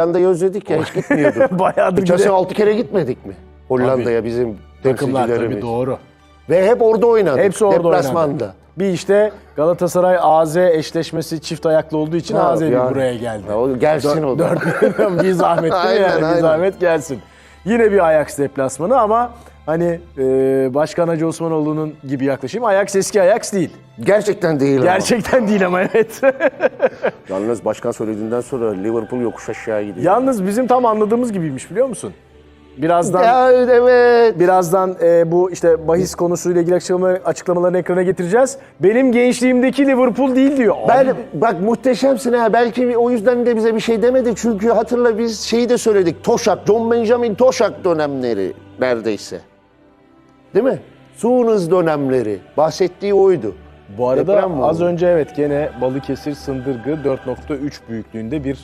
Hollanda'yı özledik ya hiç gitmiyorduk. Bayağıdır Geçen sene gide- 6 kere gitmedik mi? Hollanda'ya bizim takımlar tabii temsilcilerimiz. doğru. Ve hep orada oynadık. Hepsi orada Deplasmanda. oynadı. Bir işte Galatasaray AZ eşleşmesi çift ayaklı olduğu için Ha, AZ yani. buraya geldi. Ya o gelsin o da. Dört bir zahmet değil mi Aynen, yani? Bir aynen. zahmet gelsin. Yine bir Ajax deplasmanı ama hani e, Başkan Hacı Osmanoğlu'nun gibi yaklaşayım. Ajax eski Ajax değil. Gerçekten değil. Gerçekten değil ama evet. Yalnız başkan söylediğinden sonra Liverpool yokuş aşağı gidiyor. Yalnız bizim tam anladığımız gibiymiş biliyor musun? Birazdan Ya evet. birazdan e, bu işte bahis konusuyla ilgili açıklamaları, açıklamalarını ekrana getireceğiz. Benim gençliğimdeki Liverpool değil diyor. Ben bak muhteşemsin ha. Belki o yüzden de bize bir şey demedi. Çünkü hatırla biz şeyi de söyledik. Toşak, John Benjamin Toşak dönemleri neredeyse. Değil mi? Sunuz dönemleri. Bahsettiği oydu. Bu arada Deprem mi az oldu? önce evet gene Balıkesir Sındırgı 4.3 büyüklüğünde bir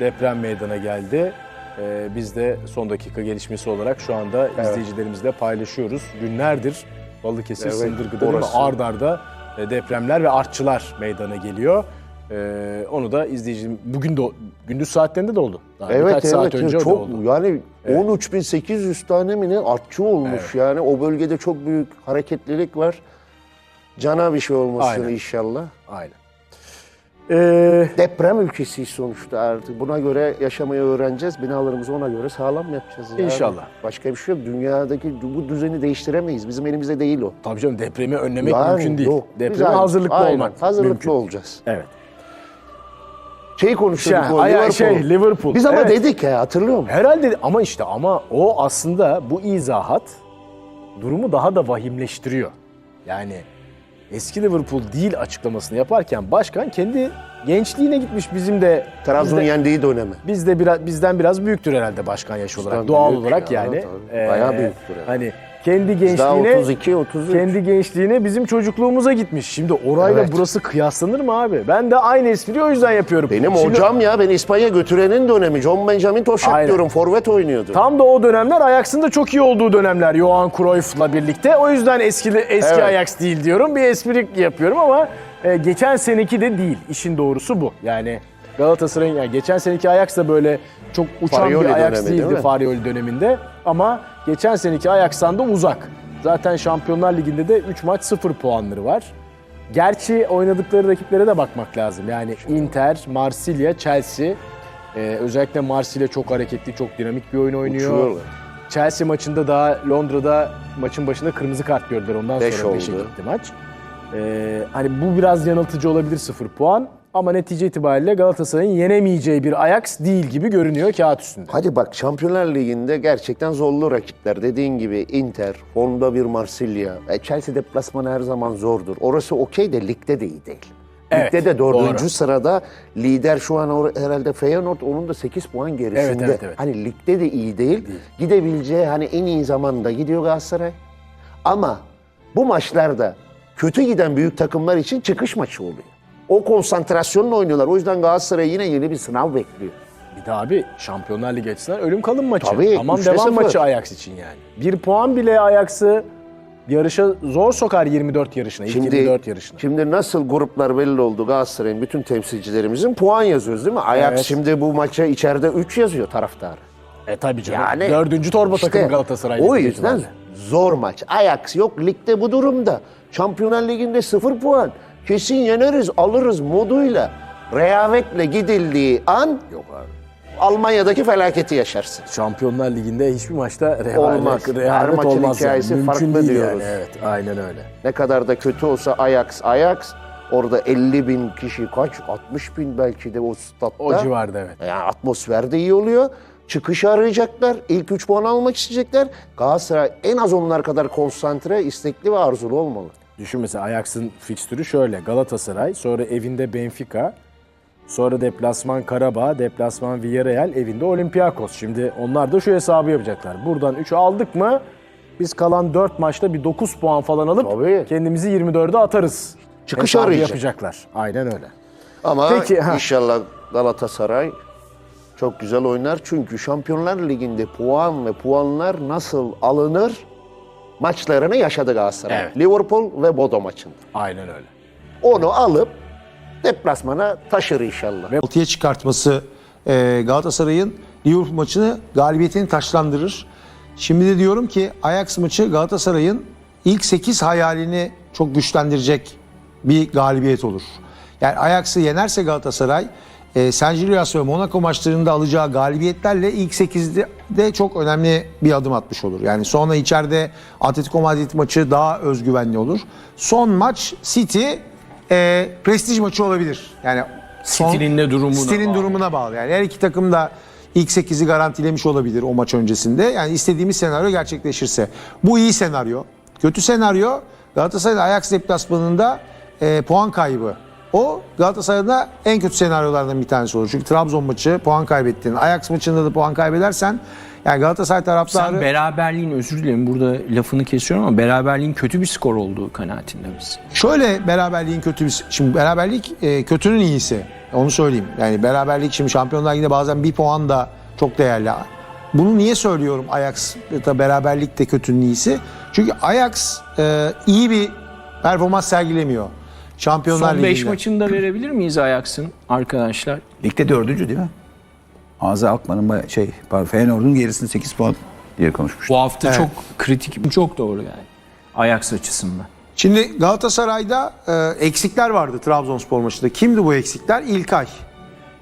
deprem meydana geldi. Ee, biz de son dakika gelişmesi olarak şu anda izleyicilerimizle paylaşıyoruz. Günlerdir Balıkesir Evet, Sındırgı'da değil mi? orası. ard arda e, depremler ve artçılar meydana geliyor. Ee, onu da izleyici bugün de gündüz saatlerinde de oldu. Daha Evet birkaç evet. saat önce çok oldu. yani 13.800 tane mi ne artçı olmuş yani. O bölgede çok büyük hareketlilik var. Cana bir şey olmasın Aynen. inşallah. Aynen. Ee, Deprem ülkesiyiz sonuçta artık. Buna göre yaşamayı öğreneceğiz. Binalarımızı ona göre sağlam yapacağız. yani. İnşallah. Başka bir şey yok. Dünyadaki bu düzeni değiştiremeyiz. Bizim elimizde değil o. tabii canım depremi önlemek Yani mümkün değil. yok. Biz Depreme aynen- hazırlıklı aynen, olmak Hazırlıklı mümkün. olacağız. Evet. Şeyi konuşuyorduk Şey, o Liverpool. şey, Liverpool. Biz ama Evet. dedik ya hatırlıyor musun? Herhalde ama işte ama o aslında bu izahat durumu daha da vahimleştiriyor. Yani eski Liverpool değil açıklamasını yaparken başkan kendi gençliğine gitmiş bizim de Trabzon'un yendiği dönemi. biz de biraz bizden biraz büyüktür herhalde başkan yaş olarak Bizden doğal olarak ya, yani. tabii. Bayağı büyüktür yani. Hani kendi Daha gençliğine 32, 33. kendi gençliğine bizim çocukluğumuza gitmiş. Şimdi orayla Evet. burası kıyaslanır mı abi? Ben de aynı espriyi o yüzden yapıyorum. Benim Şimdi- hocam ya beni İspanya götürenin dönemi. John Benjamin Toşak Aynen. diyorum. Forvet oynuyordu. Tam da o dönemler Ajax'ın da çok iyi olduğu dönemler Johan Cruyff'la birlikte. O yüzden eski eski Evet. Ajax değil diyorum. Bir espri yapıyorum ama e, geçen seneki de değil. İşin doğrusu bu. Yani Galatasaray'ın yani geçen seneki Ajax da böyle çok uçan Farioli bir Ajax dönemi, değil değildi mi? Farioli döneminde. Ama geçen seneki Ajax'tan da uzak. Zaten Şampiyonlar Ligi'nde de 3 maç 0 puanları var. Gerçi oynadıkları rakiplere de bakmak lazım. Yani Inter, Marsilya, Chelsea. Ee, özellikle Marsilya çok hareketli, çok dinamik bir oyun oynuyor. Uçuyorlar. Chelsea maçında daha Londra'da maçın başında kırmızı kart gördüler. Ondan Beş sonra 5'e oldu. gitti maç. Ee, hani bu biraz yanıltıcı olabilir 0 puan. Ama netice itibariyle Galatasaray'ın yenemeyeceği bir Ajax değil gibi görünüyor kağıt üstünde. Hadi bak Şampiyonlar Ligi'nde gerçekten zorlu rakipler. Dediğin gibi Inter, Honda bir Marsilya. E, Chelsea deplasmanı her zaman zordur. Orası okey de ligde de iyi değil. Evet, Ligde de dördüncü doğru. sırada lider şu an or- herhalde Feyenoord onun da 8 puan gerisinde. Evet, evet, evet. Hani ligde de iyi değil. Gidebileceği hani en iyi zamanda gidiyor Galatasaray. Ama bu maçlarda kötü giden büyük takımlar için çıkış maçı oluyor. O konsantrasyonla oynuyorlar. O yüzden Galatasaray yine yeni bir sınav bekliyor. Bir de abi Şampiyonlar Ligi açısından ölüm kalım maçı. Tabii, Tamam üçte devam sıfır. maçı Ajax için yani. Bir puan bile Ajax'ı yarışa zor sokar 24 yarışına, ilk Şimdi, 24 yarışına. şimdi nasıl gruplar belli oldu Galatasaray'ın bütün temsilcilerimizin puan yazıyoruz değil mi? Ajax Evet. şimdi bu maça içeride 3 yazıyor taraftar. E tabii canım. Yani Dördüncü torba işte takımı Galatasaray. O netice yüzden zor maç. Ajax yok ligde bu durumda. Şampiyonlar Ligi'nde 0 puan. Kesin yeneriz, alırız moduyla. Rehavetle gidildiği an Yok abi. Almanya'daki felaketi yaşarsın. Şampiyonlar Ligi'nde hiçbir maçta rehavet, Olmaz. Her rehavet maçın olmaz. yani. hikayesi Mümkün farklı değil diyoruz. Yani. Evet, aynen öyle. Ne kadar da kötü olsa Ajax, Ajax orada 50 bin kişi kaç 60 bin belki de o statta. O civarda evet. Yani atmosfer de iyi oluyor. Çıkış arayacaklar. İlk 3 puan almak isteyecekler. Galatasaray en az onlar kadar konsantre, istekli ve arzulu olmalı. Düşün mesela Ajax'ın fikstürü şöyle. Galatasaray, sonra evinde Benfica, sonra deplasman Karabağ, deplasman Villarreal, evinde Olympiakos. Şimdi onlar da şu hesabı yapacaklar. Buradan 3'ü aldık mı biz kalan 4 maçta bir 9 puan falan alıp Tabii. kendimizi 24'e atarız. Çıkış Hesabı arayacak. yapacaklar. Aynen öyle. Ama Peki, ha. inşallah Galatasaray çok güzel oynar. Çünkü Şampiyonlar Ligi'nde puan ve puanlar nasıl alınır maçlarını yaşadı Galatasaray. Evet. Liverpool ve Bodo maçında. Aynen öyle. Onu alıp deplasmana taşır inşallah. altıya çıkartması e, Galatasaray'ın Liverpool maçını galibiyetini taşlandırır. Şimdi de diyorum ki Ajax maçı Galatasaray'ın ilk 8 hayalini çok güçlendirecek bir galibiyet olur. Yani Ajax'ı yenerse Galatasaray e, Saint Gilloas ve Monaco maçlarında alacağı galibiyetlerle ilk 8'de de çok önemli bir adım atmış olur. Yani sonra içeride Atletico Madrid maçı daha özgüvenli olur. Son maç City e, prestij maçı olabilir. Yani City'nin de durumuna City'nin bağlı. durumuna bağlı. Yani her iki takım da ilk 8'i garantilemiş olabilir o maç öncesinde. Yani istediğimiz senaryo gerçekleşirse. Bu iyi senaryo. Kötü senaryo Galatasaray Ajax deplasmanında e, puan kaybı. O Galatasaray'da en kötü senaryolardan bir tanesi olur. Çünkü Trabzon maçı puan kaybettin. Ajax maçında da puan kaybedersen yani Galatasaray taraftarı Sen beraberliğin özür dilerim burada lafını kesiyorum ama beraberliğin kötü bir skor olduğu kanaatinde misin? Şöyle beraberliğin kötü bir... Şimdi beraberlik e, kötünün iyisi. Onu söyleyeyim. Yani beraberlik şimdi Şampiyonlar Ligi'nde bazen bir puan da çok değerli. Bunu niye söylüyorum Ajax da beraberlik de kötünün iyisi? Çünkü Ajax e, iyi bir performans sergilemiyor. Şampiyonlar Son 5 Ligi'nde. maçını da verebilir miyiz Ajax'ın arkadaşlar? Ligde dördüncü değil mi? Ağzı Alkmaar'ın şey, pardon, Feyenoord'un gerisinde 8 puan diye konuşmuş. Bu hafta Evet. çok kritik, çok doğru yani. Ajax açısından. Şimdi Galatasaray'da e, eksikler vardı Trabzonspor maçında. Kimdi bu eksikler? İlkay.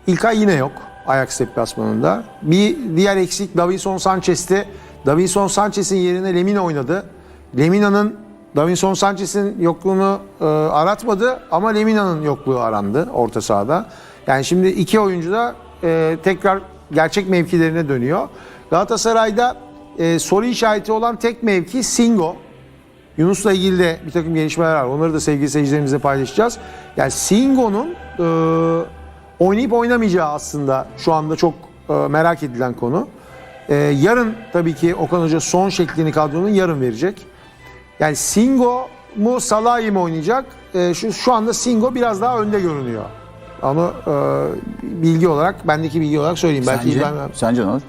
İlkay yine yok Ajax deplasmanında. Bir diğer eksik Davinson Sanchez'ti. Davinson Sanchez'in yerine Lemina oynadı. Lemina'nın Davinson Sanchez'in yokluğunu e, aratmadı ama Lemina'nın yokluğu arandı orta sahada. Yani şimdi iki oyuncu da e, tekrar gerçek mevkilerine dönüyor. Galatasaray'da e, soru işareti olan tek mevki Singo. Yunus'la ilgili de bir takım gelişmeler var. Onları da sevgili seyircilerimizle paylaşacağız. Yani Singo'nun e, oynayıp oynamayacağı aslında şu anda çok e, merak edilen konu. E, yarın tabii ki Okan Hoca son şeklini kadronun yarın verecek. Yani Singo mu Salah'ı mı oynayacak? E, şu, şu anda Singo biraz daha önde görünüyor. Onu e, bilgi olarak, bendeki bilgi olarak söyleyeyim. Belki Sence, İbrahim- sence ne olur?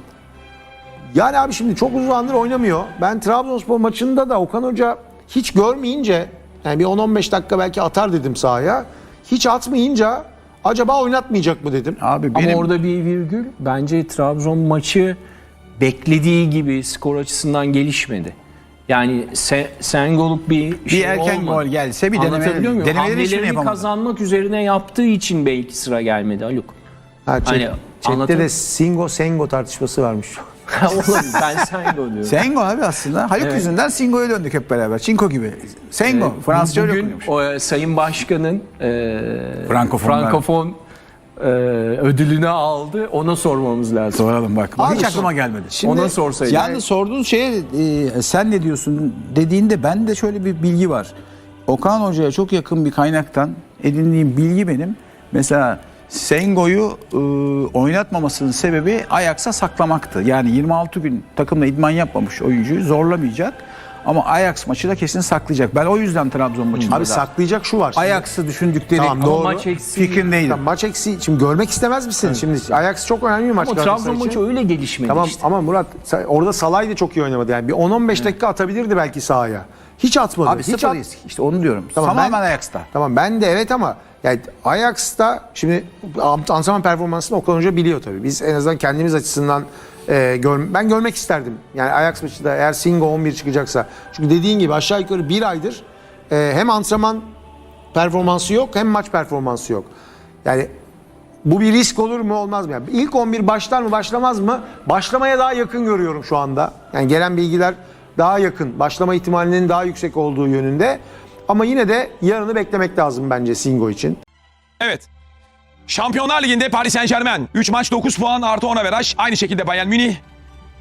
yani abi şimdi çok uzun zamandır oynamıyor. Ben Trabzonspor maçında da Okan Hoca hiç görmeyince yani bir 10-15 dakika belki atar dedim sahaya. Hiç atmayınca acaba oynatmayacak mı dedim. Abi benim Ama orada bir virgül bence Trabzon maçı beklediği gibi skor açısından gelişmedi. Yani se, Sengol'uk bir şey erken olmadı. gol gelse bir deneme- Anlatabiliyor muyum? denemeleri hiçbirini Hamlelerini yapamadı. kazanmak üzerine yaptığı için belki sıra gelmedi Haluk. Ha, chat- Hani chatte de Singo Sengo tartışması varmış. Oğlum ben Sengol diyorum. Sengo abi aslında. Haluk yüzünden Singo'ya döndük hep beraber. Çinko gibi. Sengo. Fransızca öyle Bugün okunuyormuş. o, e, Sayın Başkan'ın e, Frankofonlar. Frankofon e, ödülünü aldı. Ona sormamız lazım. Soralım bak. Bak Abi hiç aklıma gelmedi. Ona sorsaydın. Yalnız sorduğun şeye e, sen ne diyorsun dediğinde ben de şöyle bir bilgi var. Okan Hoca'ya çok yakın bir kaynaktan edindiğim bilgi benim. Mesela Sengo'yu e, oynatmamasının sebebi Ajax'a saklamaktı. Yani 26 gün takımla idman yapmamış oyuncuyu zorlamayacak. Ama Ajax maçı da kesin saklayacak. Ben o yüzden Trabzon maçında Abi da saklayacak şu var. Şimdi- Ajax'ı düşündükleri Tamam, doğru. maç eksiği- fikrindeydim. Tamam, maç eksiği. Şimdi görmek istemez misin? Şimdi Ajax çok önemli bir maç. Ama Galatasaray Trabzon için. maçı öyle gelişmedi Tamam işte. ama Murat sen- orada Salay da çok iyi oynamadı. Yani bir 10-15 dakika atabilirdi belki sahaya. Hiç atmadı. Abi Hiç sıfır at- risk. İşte onu diyorum. Tamam, Tamamen ben- Ajax'ta. Tamam ben de evet ama yani Ajax'ta şimdi antrenman performansını Okan Hoca biliyor tabii. Biz en azından kendimiz açısından e, gör, ben görmek isterdim. Yani Ajax maçında eğer Singo 11 çıkacaksa. Çünkü dediğin gibi aşağı yukarı bir aydır e, hem antrenman performansı yok hem maç performansı yok. Yani bu bir risk olur mu olmaz mı? Yani ilk 11 başlar mı başlamaz mı? Başlamaya daha yakın görüyorum şu anda. Yani gelen bilgiler daha yakın. Başlama ihtimalinin daha yüksek olduğu yönünde. Ama yine de yarını beklemek lazım bence Singo için. Evet. Şampiyonlar Ligi'nde Paris Saint Germain 3 maç 9 puan artı 10 averaj. Aynı şekilde Bayern Münih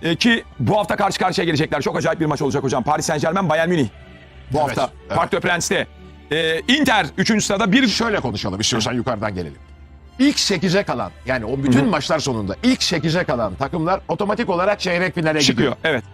e, ki bu hafta karşı karşıya gelecekler. Çok acayip bir maç olacak hocam. Paris Saint Germain Bayern Münih. Bu hafta evet. Parc des Prince'te. E, Inter 3. sırada bir Şöyle konuşalım istiyorsan yukarıdan gelelim. İlk 8'e kalan yani o bütün maçlar sonunda ilk 8'e kalan takımlar otomatik olarak çeyrek finale çıkıyor. gidiyor. Evet.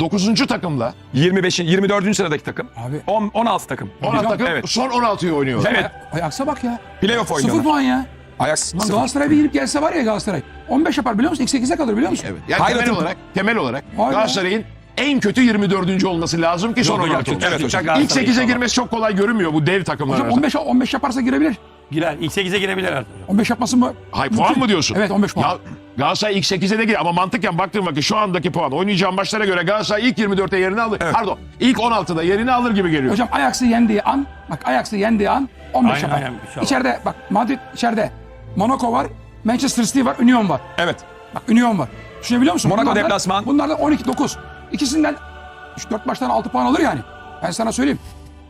9. takımla 25. 24. sıradaki takım. Abi. 10, 16 takım. 16 takım Evet. son 16'yı oynuyor. Evet. Ajax'a bak ya. Playoff Sıfır oynuyorlar. puan ya. Ajax Lan. Galatasaray bir gidip gelse var ya Galatasaray. 15 yapar biliyor musun? İlk 8'e kalır biliyor musun? Evet. Yani Hayır, temel olarak temel olarak be. Galatasaray'ın en kötü 24. olması lazım ki son Yok, yok, 16 yok, olsun. evet hocam. İlk 8'e girmesi çok kolay görünmüyor bu dev takımlar Hocam arasında. 15, 15 yaparsa girebilir. Girer. İlk 8'e girebilir artık. 15 yapmasın mı? Hay puan mı diyorsun? Evet 15 puan. Ya Galatasaray ilk 8'e de gir ama mantıken baktığım vakit şu andaki puan oynayacağım maçlara göre Galatasaray ilk 24'te yerini alır. Pardon ilk 16'da yerini alır gibi geliyor. Hocam Ajax'ı yendiği an, bak Ajax'ı yendiği an 15 Aynen, yapar. aynen. İçeride bak Madrid içeride. Monaco var, Manchester City var, Union var. Evet. Bak Union var. Düşünebiliyor musun? Monaco Bunlardan- deplasman. Bunlardan 12-9. İkisinden 3-4 maçtan 6 puan alır yani. Ben sana söyleyeyim.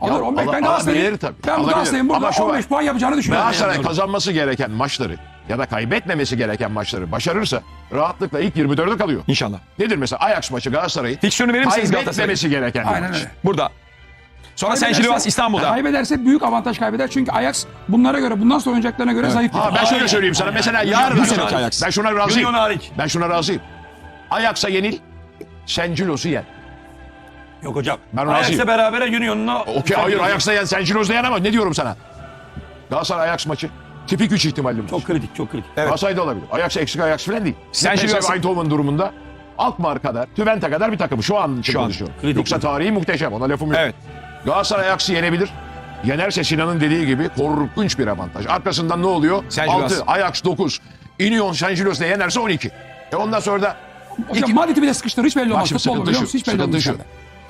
Alır Ya, 15. ala- ben Galatasaray'ın alabilir tabii. ben bu Alabilir. Galatasaray'ın burada Ama şu var. 15 puan yapacağını düşünüyorum. Galatasaray kazanması gereken maçları ya da kaybetmemesi gereken maçları başarırsa rahatlıkla ilk 24'e kalıyor. İnşallah. Nedir mesela Ajax maçı Galatasaray'ın Fiksiyonu verir misiniz Galatasaray'ın? kaybetmemesi gereken bir Aynen maç. öyle. Burada. Sonra Sen Şilivas İstanbul'da. Kaybederse büyük avantaj kaybeder. Çünkü Ajax bunlara göre, bundan sonra oynayacaklarına göre zayıf. bir Ha ben şöyle söyleyeyim sana mesela yarın seneki Ajax. ben şuna razıyım. Hariç. Ben şuna razıyım. Ajax'a yenil, Sencilos'u yen. Yok hocam. Ben Ajax'la razıyım. beraber Union'la... Okey hayır Ajax'la yen, Sencilos'u yen ama ne diyorum sana? Galatasaray Ajax maçı. Tipik 3 ihtimalli. Çok kritik, çok kritik. Evet. Galatasaray'da olabilir. Ajax eksik Ajax falan değil. Sen PSV şimdi- Eindhoven durumunda Alkmaar kadar, Twente kadar bir takım şu an için Şu an. konuşuyorum. Kritik. Yoksa tarihi muhteşem ona lafım yok. Evet. Galatasaray Ajax'ı yenebilir. Yenerse Sinan'ın dediği gibi korkunç bir avantaj. Arkasından ne oluyor? San Gilas. 6, Ajax 9. Union San Gilos'la yenerse 12. E ondan sonra da Hocam iki- Madrid'i bile sıkıştırır. Hiç belli Bak olmaz. şimdi Futbol sıkıntı şu? Hiç belli sıkıntı şu.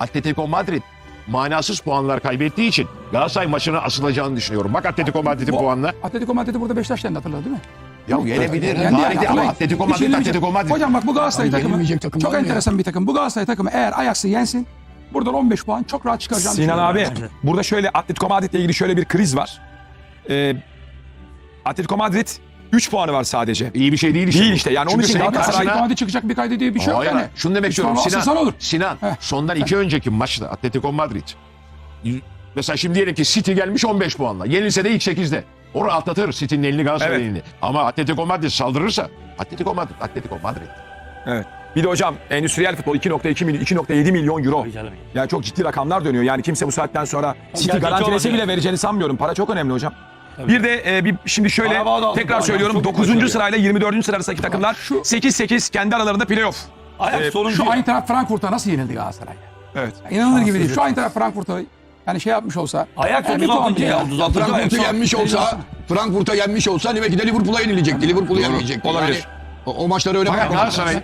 Atletico Madrid manasız puanlar kaybettiği için Galatasaray maçına asılacağını düşünüyorum. Bak Atletico Madrid'in puanla. Atletico Madrid'i burada Beşiktaş yendi hatırladın değil mi? Ya yenebilir. Yani, Tarihte ama. Atletico Madrid. Atletico Madrid. Hocam bak bu Galatasaray takımı çok enteresan bir takım. Bu Galatasaray takımı eğer Ajax'ı yensin buradan 15 puan çok rahat çıkaracağını Sinan abi düşünüyorum. burada şöyle Atletico Madrid'le ilgili şöyle bir kriz var. Ee, Atletico Madrid 3 puanı var sadece. İyi bir şey değil işte. Değil işte, yani onun Çünkü için senin Galatasaray- Atletico Madrid çıkacak bir kaydı diye bir şey yok Hayır, yani. Şunu demek istiyorum. Sinan, asılsan olur. Sinan Heh. sondan iki önceki maçta Atletico Madrid. Mesela şimdi diyelim ki City gelmiş 15 puanla. Yenilse de ilk 8'de. O rahatlatır City'nin elini Galatasaray'ın Evet. elini. Ama Atletico Madrid saldırırsa Atletico Madrid, Atletico Madrid. Evet. Bir de hocam endüstriyel futbol 2.2 milyon 2.7 milyon euro. Tabii. Yani çok ciddi rakamlar dönüyor. Yani kimse bu saatten sonra City garantilese bile yani. vereceğini sanmıyorum. Para çok önemli hocam. Bir de e, bir şimdi şöyle Araba da aldı, tekrar söylüyorum Çok 9. başarılı. sırayla 24. sıra arasındaki takımlar 8-8 kendi aralarında playoff. Ajax Ee, sonuncu. Şu Eintracht Frankfurt'a nasıl yenildi Galatasaray? Evet. İnanılır gibi değil. Şu Eintracht Frankfurt'a yani şey yapmış olsa. Ajax yani bir 36. puan bile ya. ya. 36. Ajax. Frankfurt'u yenmiş olsa, Frankfurt'a yenmiş olsa demek ki de Liverpool'a yenilecekti. Liverpool'u yenmeyecekti. olabilir. Yani o, o maçları öyle bakmamak Galatasaray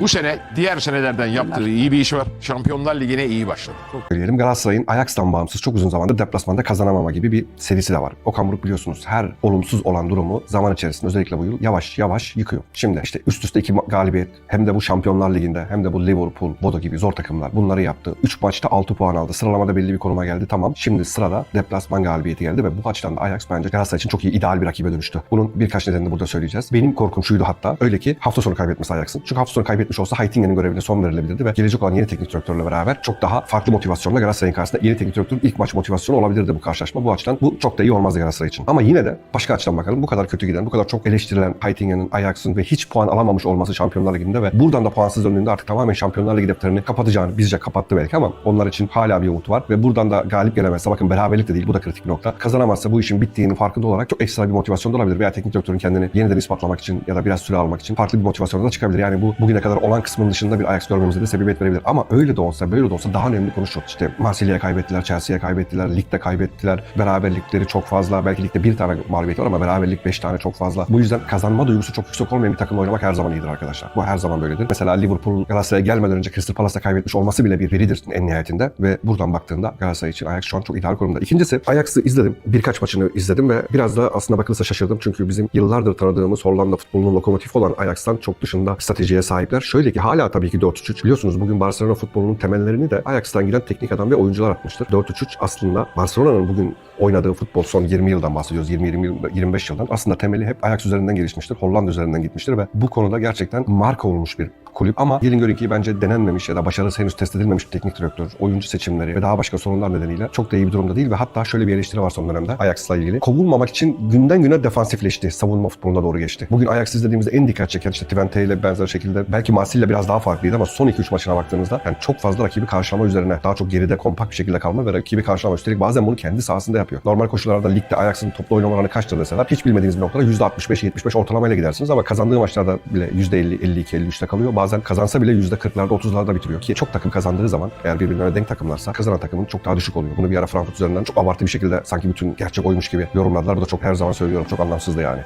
bu sene diğer senelerden yaptığı iyi bir iş var. Şampiyonlar Ligi'ne iyi başladı. söyleyelim. Galatasaray'ın Ajax'tan bağımsız çok uzun zamandır deplasmanda kazanamama gibi bir serisi de var. Okan Buruk biliyorsunuz her olumsuz olan durumu zaman içerisinde özellikle bu yıl yavaş yavaş yıkıyor. Şimdi işte üst üste iki galibiyet hem de bu Şampiyonlar Ligi'nde hem de bu Liverpool, Bodo gibi zor takımlar bunları yaptı. 3 maçta 6 puan aldı. Sıralamada belli bir konuma geldi tamam. Şimdi sırada deplasman galibiyeti geldi ve bu açıdan da Ajax bence Galatasaray için çok iyi ideal bir rakibe dönüştü. Bunun birkaç nedenini burada söyleyeceğiz. Benim korkum şuydu hatta öyle ki hafta sonu kaybetmesi Ajax'ın. Çünkü hafta sonu kaybetmiş olsa Heitingen'in görevine son verilebilirdi ve gelecek olan yeni teknik direktörle beraber çok daha farklı motivasyonla Galatasaray'ın karşısında yeni teknik direktörün ilk maç motivasyonu olabilirdi bu karşılaşma. Bu açıdan bu çok da iyi olmazdı Galatasaray için. Ama yine de başka açıdan bakalım. Bu kadar kötü giden, bu kadar çok eleştirilen Heitingen'in, Ajax'ın ve hiç puan alamamış olması Şampiyonlar Ligi'nde ve buradan da puansız döndüğünde artık tamamen Şampiyonlar Ligi defterini kapatacağını bizce kapattı belki ama onlar için hala bir umut var ve buradan da galip gelemezse bakın beraberlik de değil bu da kritik bir nokta. Kazanamazsa bu işin bittiğinin farkında olarak çok ekstra bir motivasyon da olabilir veya teknik direktörün kendini yeniden ispatlamak için ya da biraz süre almak için farklı bir motivasyona da çıkabilir. Yani bu bugüne kadar olan kısmın dışında bir Ajax görmemize de sebebiyet verebilir. Ama öyle de olsa böyle de olsa daha önemli konu şu. İşte Marsilya'ya kaybettiler, Chelsea'ye kaybettiler, ligde kaybettiler. Beraberlikleri çok fazla. Belki ligde bir tane mağlubiyet var ama beraberlik beş tane çok fazla. Bu yüzden kazanma duygusu çok yüksek olmayan bir takımla oynamak her zaman iyidir arkadaşlar. Bu her zaman böyledir. Mesela Liverpool Galatasaray'a gelmeden önce Crystal Palace'la kaybetmiş olması bile bir veridir en nihayetinde. Ve buradan baktığında Galatasaray için Ajax şu an çok ideal konumda. İkincisi Ajax'ı izledim. Birkaç maçını izledim ve biraz da aslında bakılırsa şaşırdım. Çünkü bizim yıllardır tanıdığımız Hollanda futbolunun lokomotifi olan Ajax'tan çok dışında stratejiye sahipler. Şöyle ki hala tabii ki 4-3-3. Biliyorsunuz bugün Barcelona futbolunun temellerini de Ajax'tan giden teknik adam ve oyuncular atmıştır. 4-3-3 aslında Barcelona'nın bugün oynadığı futbol son 20 yıldan bahsediyoruz. 20-25 yıldan. Aslında temeli hep Ajax üzerinden gelişmiştir. Hollanda üzerinden gitmiştir ve bu konuda gerçekten marka olmuş bir kulüp ama gelin görün ki bence denenmemiş ya da başarısı henüz test edilmemiş teknik direktör, oyuncu seçimleri ve daha başka sorunlar nedeniyle çok da iyi bir durumda değil ve hatta şöyle bir eleştiri var son dönemde Ajax'la ilgili. Kovulmamak için günden güne defansifleşti. Savunma futboluna doğru geçti. Bugün Ajax izlediğimizde en dikkat çeken işte Twente ile benzer şekilde belki Marsilya biraz daha farklıydı ama son 2-3 maçına baktığınızda yani çok fazla rakibi karşılama üzerine daha çok geride kompakt bir şekilde kalma ve rakibi karşılama. Üstelik bazen bunu kendi sahasında yapıyor. Normal koşullarda ligde Ajax'ın toplu oynama oranı kaçtır deseler hiç bilmediğiniz bir noktada %65-75 ortalamayla gidersiniz ama kazandığı maçlarda bile %50, 52, 53'te kalıyor. Bazen kazansa bile %40'larda 30'larda bitiriyor. Ki çok takım kazandığı zaman eğer birbirlerine denk takımlarsa kazanan takımın çok daha düşük oluyor. Bunu bir ara Frankfurt üzerinden çok abartı bir şekilde sanki bütün gerçek oymuş gibi yorumladılar. Bu da çok her zaman söylüyorum çok anlamsızdı yani.